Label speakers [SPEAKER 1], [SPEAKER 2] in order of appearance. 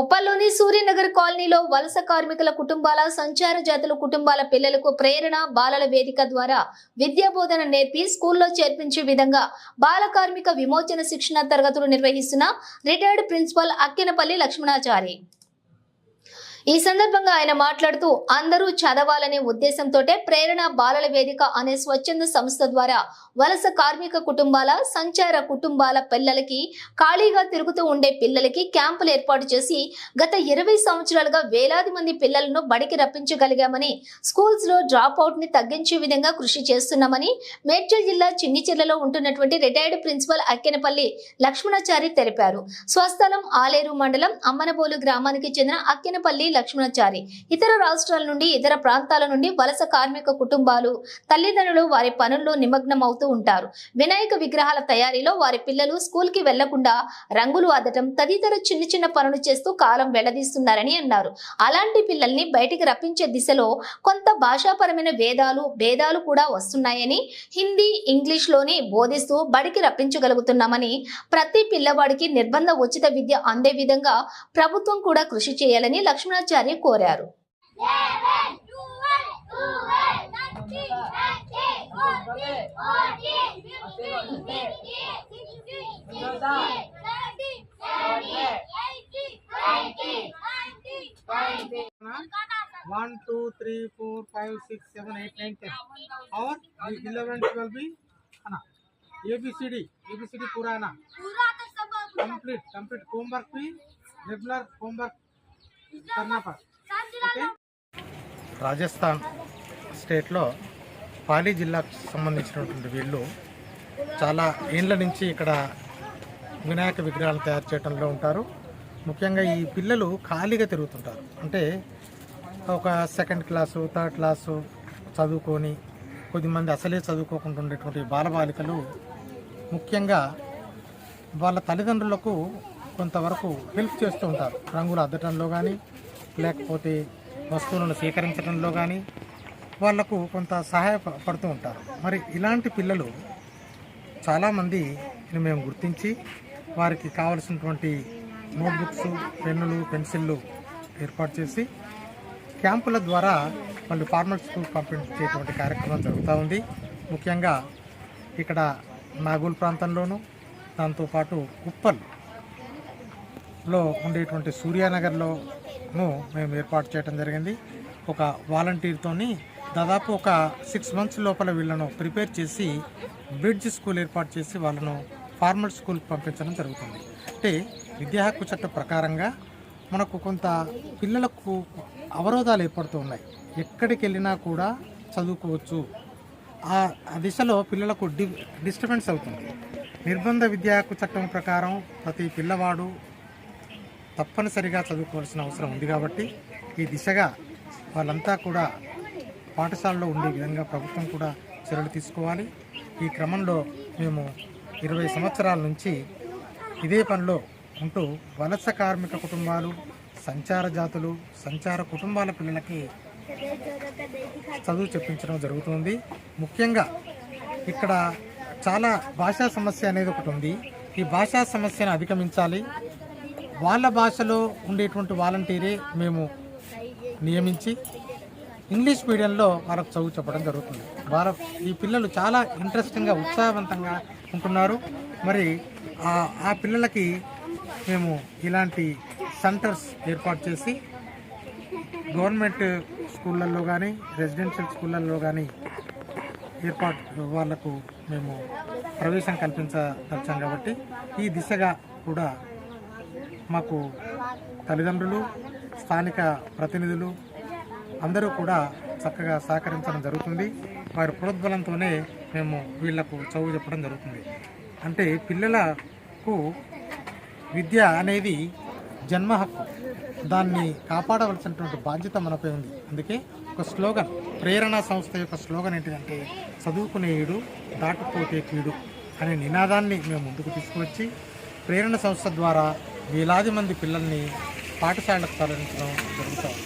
[SPEAKER 1] ఉప్పల్లోని సూర్యనగర్ కాలనీలో వలస కార్మికుల కుటుంబాల సంచార జాతుల కుటుంబాల పిల్లలకు ప్రేరణ బాలల వేదిక ద్వారా విద్యాబోధన నేర్పి స్కూల్లో చేర్పించే విధంగా బాల కార్మిక విమోచన శిక్షణ తరగతులు నిర్వహిస్తున్న రిటైర్డ్ ప్రిన్సిపల్ అక్కినపల్లి లక్ష్మణాచారి. ఈ సందర్భంగా ఆయన మాట్లాడుతూ అందరూ చదవాలనే ఉద్దేశంతోటే ప్రేరణ బాలల వేదిక అనే స్వచ్ఛంద సంస్థ ద్వారా వలస కార్మిక కుటుంబాల సంచార కుటుంబాల పిల్లలకి ఖాళీగా తిరుగుతూ ఉండే పిల్లలకి క్యాంపులు ఏర్పాటు చేసి గత ఇరవై సంవత్సరాలుగా వేలాది మంది పిల్లలను బడికి రప్పించగలిగామని స్కూల్స్లో డ్రాప్ అవుట్ని తగ్గించే విధంగా కృషి చేస్తున్నామని మేడ్చల్ జిల్లా చిన్నిచెర్లలో ఉంటున్నటువంటి రిటైర్డ్ ప్రిన్సిపల్ అక్కెనపల్లి లక్ష్మణాచారి తెలిపారు. స్వస్థలం ఆలేరు మండలం అమ్మనబోలు గ్రామానికి చెందిన అక్కెనపల్లి లక్ష్మణాచారి. ఇతర రాష్ట్రాల నుండి ఇతర ప్రాంతాల నుండి వలస కార్మిక కుటుంబాలు తల్లిదండ్రులు వారి పనుల్లో నిమగ్నం అవుతూ ఉంటారు. వినాయక విగ్రహాల తయారీలో వారి పిల్లలు స్కూల్కి వెళ్ళకుండా రంగులు అద్దటం తదితర చిన్న చిన్న పనులు చేస్తూ కాలం వెళ్ళదీస్తున్నారని అన్నారు. అలాంటి పిల్లల్ని బయటికి రప్పించే దిశలో కొంత భాషాపరమైన వేదాలు భేదాలు కూడా వస్తున్నాయని హిందీ ఇంగ్లీష్లోనే బోధిస్తూ బడికి రప్పించగలుగుతున్నామని ప్రతి పిల్లవాడికి నిర్బంధ ఉచిత విద్య అందే విధంగా ప్రభుత్వం కూడా కృషి చేయాలని Shankaracharya ಕೋರ್ಯಾರು
[SPEAKER 2] one two three four five six seven eight nine ten और इलेवन ट्वेल्व भी आना। A B C D A B C D पूरा ना कंप्लीट कंप्लीट होमवर्क भी रेगुलर होमवर्क రాజస్థాన్ స్టేట్లో పాలీ జిల్లాకు సంబంధించినటువంటి వీళ్ళు చాలా ఏండ్ల నుంచి ఇక్కడ వినాయక విగ్రహాలు తయారు చేయడంలో ఉంటారు. ముఖ్యంగా ఈ పిల్లలు ఖాళీగా తిరుగుతుంటారు. అంటే ఒక సెకండ్ క్లాసు థర్డ్ క్లాసు చదువుకొని కొద్దిమంది అసలే చదువుకోకుండా ఉండేటువంటి బాలబాలికలు ముఖ్యంగా వాళ్ళ తల్లిదండ్రులకు కొంతవరకు హెల్ప్ చేస్తూ ఉంటారు. రంగులు అద్దటంలో కానీ లేకపోతే వస్తువులను సేకరించడంలో కానీ వాళ్ళకు కొంత సహాయపడుతూ ఉంటారు. మరి ఇలాంటి పిల్లలు చాలామంది మేము గుర్తించి వారికి కావలసినటువంటి నోట్బుక్స్ పెన్నులు పెన్సిళ్ళు ఏర్పాటు చేసి క్యాంపుల ద్వారా వాళ్ళు ఫార్మల్ స్కూల్ పంపించేటువంటి కార్యక్రమం జరుగుతూ ఉంది. ముఖ్యంగా ఇక్కడ నాగూల్ ప్రాంతంలోను దాంతోపాటు ఉప్పల్లో ఉండేటువంటి సూర్యానగర్లో ను మేము ఏర్పాటు చేయడం జరిగింది. ఒక వాలంటీర్తోని దాదాపు ఒక సిక్స్ మంత్స్ లోపల వీళ్ళను ప్రిపేర్ చేసి బ్రిడ్జ్ స్కూల్ ఏర్పాటు చేసి వాళ్ళను ఫార్మల్ స్కూల్కి పంపించడం జరుగుతుంది. అంటే విద్యా హక్కు చట్టం ప్రకారంగా మనకు కొంత పిల్లలకు అవరోధాలు ఏర్పడుతూ ఉన్నాయి. ఎక్కడికి వెళ్ళినా కూడా చదువుకోవచ్చు. ఆ ఆ దిశలో పిల్లలకు డి డిస్టర్బెన్స్ అవుతుంది. నిర్బంధ విద్యా హక్కు చట్టం ప్రకారం ప్రతి పిల్లవాడు తప్పనిసరిగా చదువుకోవాల్సిన అవసరం ఉంది కాబట్టి ఈ దిశగా వాళ్ళంతా కూడా పాఠశాలలో ఉండే విధంగా ప్రభుత్వం కూడా చర్యలు తీసుకోవాలి. ఈ క్రమంలో మేము ఇరవై సంవత్సరాల నుంచి ఇదే పనిలో ఉంటూ వలస కార్మిక కుటుంబాలు సంచార జాతులు సంచార కుటుంబాల పిల్లలకి చదువు చెప్పించడం జరుగుతుంది. ముఖ్యంగా ఇక్కడ చాలా భాషా సమస్య అనేది ఒకటి ఉంది. ఈ భాషా సమస్యను అధిగమించాలి. వాళ్ళ భాషలో ఉండేటువంటి వాలంటీరే మేము నియమించి ఇంగ్లీష్ మీడియంలో వాళ్ళకు చదువు చెప్పడం జరుగుతుంది. వాళ్ళ ఈ పిల్లలు చాలా ఇంట్రెస్టింగ్గా ఉత్సాహవంతంగా ఉంటున్నారు. మరి ఆ పిల్లలకి మేము ఇలాంటి సెంటర్స్ ఏర్పాటు చేసి గవర్నమెంట్ స్కూళ్ళల్లో కానీ రెసిడెన్షియల్ స్కూళ్ళల్లో కానీ ఏర్పాటు వాళ్ళకు మేము ప్రవేశం కల్పించదలిచాం కాబట్టి ఈ దిశగా కూడా మాకు తల్లిదండ్రులు స్థానిక ప్రతినిధులు అందరూ కూడా చక్కగా సహకరించడం జరుగుతుంది. వారి ప్రోద్బలంతోనే మేము వీళ్ళకు చదువు చెప్పడం జరుగుతుంది. అంటే పిల్లలకు విద్య అనేది జన్మ హక్కు. దాన్ని కాపాడవలసినటువంటి బాధ్యత మనపై ఉంది. అందుకే ఒక స్లోగన్ ప్రేరణ సంస్థ యొక్క స్లోగన్ ఏంటిదంటే చదువుకునేయుడు దాటుపోతే కీడు అనే నినాదాన్ని మేము ముందుకు తీసుకువచ్చి ప్రేరణ సంస్థ ద్వారా వేలాది మంది పిల్లల్ని పాఠశాలకు తరలించడం జరుగుతుంది.